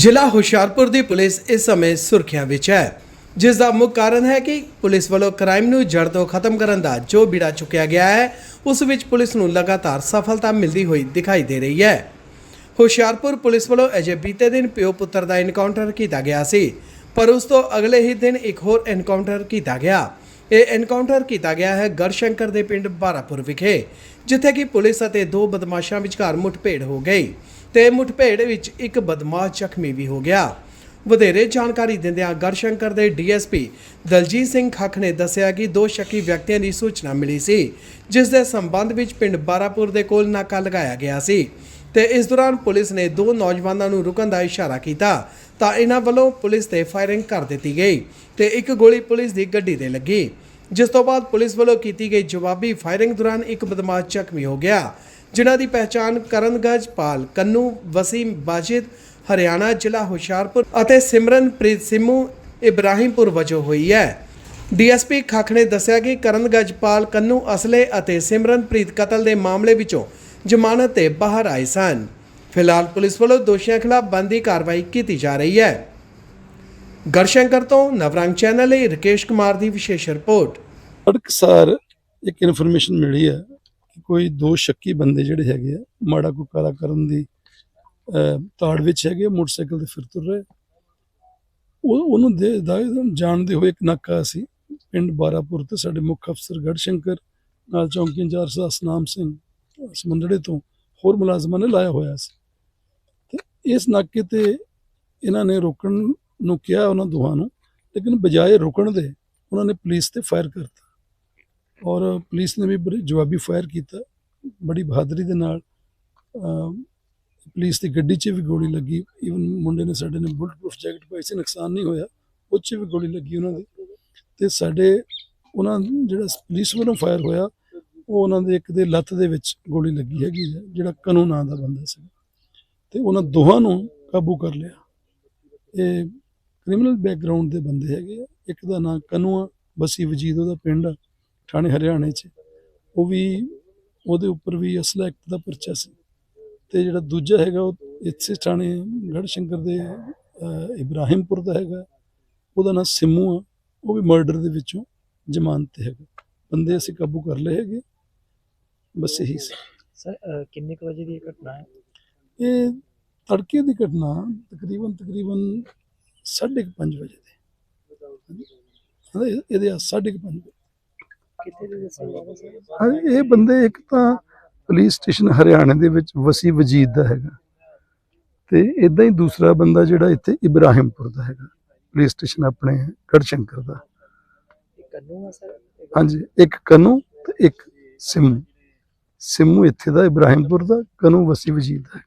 ਜ਼ਿਲ੍ਹਾ ਹੁਸ਼ਿਆਰਪੁਰ ਦੀ ਪੁਲਿਸ ਇਸ ਸਮੇਂ ਸੁਰਖੀਆਂ ਵਿੱਚ ਹੈ। ਜਿਸ ਦਾ ਮੁੱਖ ਕਾਰਨ ਹੈ ਕਿ ਪੁਲਿਸ ਵੱਲੋਂ ਕ੍ਰਾਈਮ ਨੂੰ ਜੜ ਤੋਂ ਖਤਮ ਕਰਨ ਦਾ ਜੋ ਬਿੜਾ ਚੁੱਕਿਆ ਗਿਆ ਹੈ, ਉਸ ਵਿੱਚ ਪੁਲਿਸ ਨੂੰ ਲਗਾਤਾਰ ਸਫਲਤਾ ਮਿਲਦੀ ਹੋਈ ਦਿਖਾਈ ਦੇ ਰਹੀ ਹੈ। ਹੁਸ਼ਿਆਰਪੁਰ ਪੁਲਿਸ ਵੱਲੋਂ ਅਜੇ ਬੀਤੇ ਦਿਨ ਪਿਓ ਪੁੱਤਰ ਦਾ ਇਨਕਾਊਂਟਰ ਕੀਤਾ ਗਿਆ ਸੀ, ਪਰ ਉਸ ਤੋਂ ਅਗਲੇ ਹੀ ਦਿਨ ਇੱਕ ਹੋਰ ਐਨਕਾਊਂਟਰ ਕੀਤਾ ਗਿਆ। ਇਹ ਐਨਕਾਊਂਟਰ ਕੀਤਾ ਗਿਆ ਹੈ ਗੜਸ਼ੰਕਰ ਦੇ ਪਿੰਡ ਬਾਰਾਪੁਰ ਵਿਖੇ, ਜਿੱਥੇ ਕਿ ਪੁਲਿਸ ਅਤੇ ਦੋ ਬਦਮਾਸ਼ਾਂ ਵਿਚਕਾਰ ਮੁੱਠਭੇੜ ਹੋ ਗਈ। ਤੇ ਮੁਠਭੇੜ ਵਿੱਚ ਇੱਕ ਬਦਮਾਸ਼ ਜ਼ਖਮੀ ਵੀ ਹੋ ਗਿਆ। ਵਧੇਰੇ ਜਾਣਕਾਰੀ ਦਿੰਦਿਆਂ ਗੜਸ਼ੰਕਰ ਦੇ ਡੀਐਸਪੀ ਦਲਜੀਤ ਸਿੰਘ ਖੱਖ ਨੇ ਦੱਸਿਆ ਕਿ ਦੋ ਸ਼ੱਕੀ ਵਿਅਕਤੀਆਂ ਦੀ ਸੂਚਨਾ ਮਿਲੀ ਸੀ, ਜਿਸ ਦੇ ਸੰਬੰਧ ਵਿੱਚ ਪਿੰਡ ਬਾਰਾਪੁਰ ਦੇ ਕੋਲ ਨਾਕਾ ਲਗਾਇਆ ਗਿਆ ਸੀ ਤੇ ਇਸ ਦੌਰਾਨ ਪੁਲਿਸ ਨੇ ਦੋ ਨੌਜਵਾਨਾਂ ਨੂੰ ਰੁਕਣ ਦਾ ਇਸ਼ਾਰਾ ਕੀਤਾ ਤਾਂ ਇਹਨਾਂ ਵੱਲੋਂ ਪੁਲਿਸ ਤੇ ਫਾਇਰਿੰਗ ਕਰ ਦਿੱਤੀ ਗਈ ਤੇ ਇੱਕ ਗੋਲੀ ਪੁਲਿਸ ਦੀ ਗੱਡੀ ਤੇ ਲੱਗੀ। ਜਿਸ ਤੋਂ ਬਾਅਦ ਪੁਲਿਸ ਵੱਲੋਂ ਕੀਤੀ ਗਈ ਜਵਾਬੀ ਫਾਇਰਿੰਗ ਦੌਰਾਨ ਇੱਕ ਬਦਮਾਸ਼ ਜ਼ਖਮੀ ਹੋ ਗਿਆ ਜਿਨ੍ਹਾਂ ਦੀ ਪਹਿਚਾਣ ਕਰਨਗਜ ਪਾਲ, ਕੰਨੂ, ਵਸੀਮ ਬਾਜਿਦ, ਹਰਿਆਣਾ ਜ਼ਿਲ੍ਹਾ ਹੁਸ਼ਿਆਰਪੁਰ ਅਤੇ ਸਿਮਰਨਪ੍ਰੀਤ ਸਿੰਮੂ ਇਬਰਾਹਿਮਪੁਰ ਵਜੋਂ ਹੋਈ ਹੈ। ਡੀਐਸਪੀ ਖੱਖ ਨੇ ਦੱਸਿਆ ਕਿ ਕਰਨਗਜ ਕੰਨੂ ਅਸਲੇ ਅਤੇ ਸਿਮਰਨਪ੍ਰੀਤ ਕਤਲ ਦੇ ਮਾਮਲੇ ਵਿੱਚੋਂ ਜ਼ਮਾਨਤ ਤੇ ਬਾਹਰ ਆਏ ਸਨ। ਫਿਲਹਾਲ ਪੁਲਿਸ ਵੱਲੋਂ ਦੋਸ਼ੀਆਂ ਖਿਲਾਫ ਬੰਦੀ ਕਾਰਵਾਈ ਕੀਤੀ ਜਾ ਰਹੀ ਹੈ। ਗੜਸ਼ੰਕਰ ਤੋਂ ਨਵਰੰਗ ਚੈਨਲ ਲਈ ਰਕੇਸ਼ ਕੁਮਾਰ ਦੀ ਵਿਸ਼ੇਸ਼ ਰਿਪੋਰਟ। ਅੜਕਸਾਰ ਇੱਕ ਇਨਫੋਰਮੇਸ਼ਨ ਮਿਲੀ ਹੈ। ਕਿ ਕੋਈ ਦੋ ਸ਼ੱਕੀ ਬੰਦੇ ਜਿਹੜੇ ਹੈਗੇ ਆ ਮਾੜਾ ਕੋ ਕਾਲਾ ਕਰਨ ਦੀ ਤਾੜ ਵਿੱਚ ਹੈਗੇ ਆ, ਮੋਟਰਸਾਈਕਲ ਤੇ ਫਿਰ ਤੁਰ ਰਹੇ। ਉਹ ਉਹਨੂੰ ਦੇ ਦਾ ਜਾਣਦੇ ਹੋਏ ਇੱਕ ਨਾਕਾ ਸੀ ਪਿੰਡ ਬਾਰਾਪੁਰ ਤੇ ਸਾਡੇ ਮੁੱਖ ਅਫਸਰ ਗੜਸ਼ੰਕਰ ਨਾਲ ਚੌਂਕੀ ਇੰਚਾਰਜ ਦਾ ਸਨਾਮ ਸਿੰਘ ਸਮੁੰਦੜੇ ਤੋਂ ਹੋਰ ਮੁਲਾਜ਼ਮਾਂ ਨੇ ਲਾਇਆ ਹੋਇਆ ਸੀ। ਤੇ ਇਸ ਨਾਕੇ ਤੇ ਇਹਨਾਂ ਨੇ ਰੋਕਣ ਨੂੰ ਕਿਹਾ ਉਹਨਾਂ ਦੋਹਾਂ ਨੂੰ ਲੇਕਿਨ ਬਜਾਏ ਰੁਕਣ ਦੇ ਉਹਨਾਂ ਨੇ ਪੁਲਿਸ ਤੇ ਫਾਇਰ ਕਰਤਾ। ਔਰ ਪੁਲਿਸ ਨੇ ਵੀ ਬੜੀ ਜਵਾਬੀ ਫਾਇਰ ਕੀਤਾ ਬੜੀ ਬਹਾਦਰੀ ਦੇ ਨਾਲ ਪੁਲਿਸ ਦੀ ਗੱਡੀ 'ਚ ਵੀ ਗੋਲੀ ਲੱਗੀ ਈਵਨ ਮੁੰਡੇ ਨੇ ਸਾਡੇ ਨੇ ਬੁਲਟ ਪ੍ਰੂਫ ਜੈਕਟ ਪਾਈ ਸੀ ਨੁਕਸਾਨ ਨਹੀਂ ਹੋਇਆ ਉਹ 'ਚ ਵੀ ਗੋਲੀ ਲੱਗੀ ਉਹਨਾਂ ਦੀ। ਤੇ ਸਾਡੇ ਉਹਨਾਂ ਜਿਹੜਾ ਪੁਲਿਸ ਵੱਲੋਂ ਫਾਇਰ ਹੋਇਆ ਉਹ ਉਹਨਾਂ ਦੇ ਇੱਕ ਦੇ ਲੱਤ ਦੇ ਵਿੱਚ ਗੋਲੀ ਲੱਗੀ ਹੈਗੀ ਹੈ, ਜਿਹੜਾ ਕਨੂ ਨਾਂ ਦਾ ਬੰਦਾ ਸੀ। ਤੇ ਉਹਨਾਂ ਦੋਹਾਂ ਨੂੰ ਕਾਬੂ ਕਰ ਲਿਆ। ਇਹ ਕ੍ਰਿਮੀਨਲ ਬੈਕਗ੍ਰਾਉਂਡ ਦੇ ਬੰਦੇ ਹੈਗੇ ਆ ਇੱਕ ਦਾ ਨਾਂ ਕਨੂ ਆ ਬਸੀ ਵਜੀਦ ਉਹਦਾ ਪਿੰਡ ਆ। ਥਾਣੇ ਹਰਿਆਣੇ 'ਚ ਉਹ ਵੀ ਉਹਦੇ ਉੱਪਰ ਵੀ ਅਸਲਾ ਐਕਟ ਦਾ ਪਰਚਾ ਸੀ। ਤੇ ਜਿਹੜਾ ਦੂਜਾ ਹੈਗਾ ਉਹ ਇਸੇ ਥਾਣੇ ਗੜਸ਼ੰਕਰ ਦੇ ਇਬਰਾਹਿਮਪੁਰ ਦਾ ਹੈਗਾ। ਉਹਦਾ ਨਾਂ ਸਿੰਮੂ ਆ। ਉਹ ਵੀ ਮਰਡਰ ਦੇ ਵਿੱਚੋਂ ਜ਼ਮਾਨਤ ਤੇ ਹੈਗਾ। ਬੰਦੇ ਅਸੀਂ ਕਾਬੂ ਕਰ ਲਏ ਹੈਗੇ। ਬਸ ਇਹੀ ਸੀ। ਸਰ ਕਿੰਨੇ ਕੁ ਵਜੇ ਦੀ ਇਹ ਘਟਨਾ ਹੈ? ਇਹ ਤੜਕੇ ਦੀ ਘਟਨਾ ਤਕਰੀਬਨ ਤਕਰੀਬਨ 5:30 ਵਜੇ ਦੀ। ਇਹਦੇ 5:30 ਵਜੇ। ਕਿੱਥੇ ਦੇ ਇਹ ਬੰਦੇ ਇੱਕ ਤਾਂ ਪੁਲਿਸ ਸਟੇਸ਼ਨ ਹਰਿਆਣੇ ਦੇ ਵਿੱਚ ਵਸੀ ਵਜੀਦ ਦਾ ਹੈਗਾ। ਤੇ ਇਦਾਂ ਹੀ ਦੂਸਰਾ ਬੰਦਾ ਜਿਹੜਾ ਇੱਥੇ ਇਬਰਾਹਿਮਪੁਰ ਦਾ ਹੈਗਾ। ਪੁਲਿਸ ਸਟੇਸ਼ਨ ਆਪਣੇ ਗੜਸ਼ੰਕਰ ਦਾ। ਇਹ ਕੰਨੂ ਆ ਸਰ? ਹਾਂਜੀ ਇੱਕ ਕਨੂ ਤੇ ਇੱਕ ਸਿੰਮੂ। ਸਿੰਮੂ ਇੱਥੇ ਦਾ ਇਬਰਾਹਿਮਪੁਰ ਦਾ ਕਨੂ ਵਸੀ ਵਜੀਦ ਦਾ